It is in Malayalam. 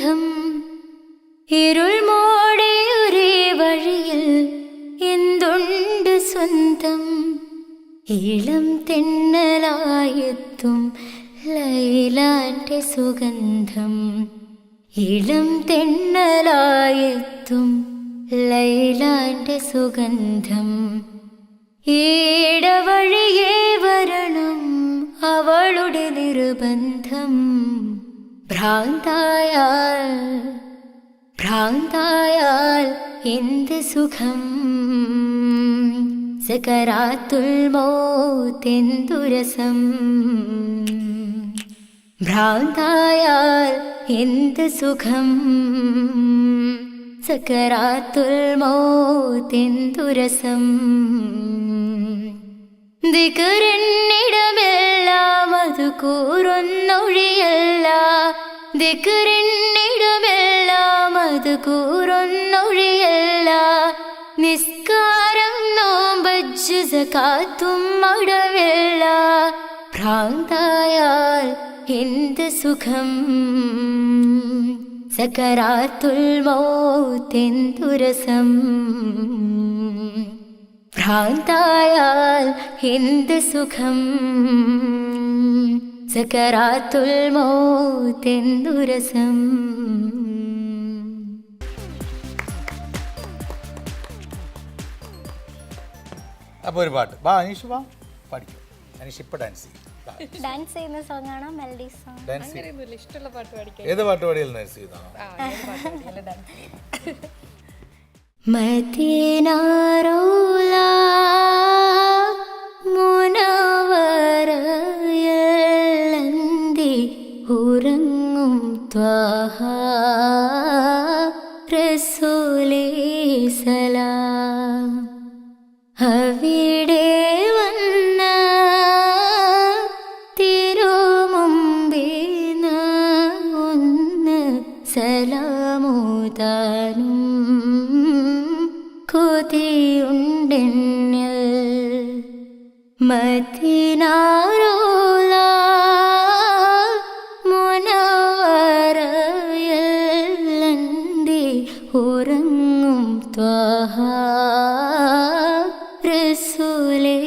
ബന്ധം ഇരുൾ മോടെയൊരേ വഴിയിൽ എന്തുണ്ട് സ്വന്തം? ഇളം തെന്നലായെത്തും ലൈലാന്റെ സുഗന്ധം. ഇളം തെന്നലായെത്തും ലൈലാന്റെ സുഗന്ധം. ഈടവഴിയേ വരണം അവളുടെ നിർബന്ധം. ഭ്രാന്തായാൽ ഭ്രാന്തായാൽ എന്ത് സുഖം? സകരാത്തുൽ മോത്തെന്തുരസം ഭ്രാന്തായാൽ എന്ത് സുഖം? സകരാത്തുൽ മോത്തെന്തുരസം ദിക്കറിന്നിടമെല്ലാം അത് കൂറൊന്നൊഴിയല്ല ദിക്കറിന്നിടമെല്ലാം കൂറൊന്നൊഴിയല്ല. നിസ്കാരം നോമ്പജ്ജ് സകാത്തും അടവില്ല ഭ്രാന്തായാൽ എന്ത് സുഖം? സകരാത്തുൽ മൗത്തെന്തുരസം ഭ്രാന്തായാൽ എന്ത് സുഖം? സകരാത്തുൽ മോത്തെന്തുരസം അപ്പോൾ ഒരു പാട്ട്. വാ അനീഷ് വാ. പഠിക്കും. അനീഷ് ഇപ്പോൾ ഡാൻസ് ചെയ്യും. വാ, ഡാൻസ് ചെയ്യുന്ന സോങ് ആണോ? മെലഡി സോങ് ഡാൻസ് ചെയ്യും. അങ്ങനെയൊന്നുമില്ല. ഇഷ്ടമുള്ള പാട്ട് പാടിക്കാം ഏത് പാട്ട് പാടിയാലും ഡാൻസ് ചെയ്യുന്നതാണോ ആ ഉറങ്ങും ത്വാഹ. റസൂലേ സലാം. അവിടെ വന്ന തിരുമുമ്പിന ഒന്ന് സലാമൂതാനും കൊതിയുണ്ടെന്നിൽ മദിനാരോല ഉറങ്ങും ത്വാഹ റസൂലേ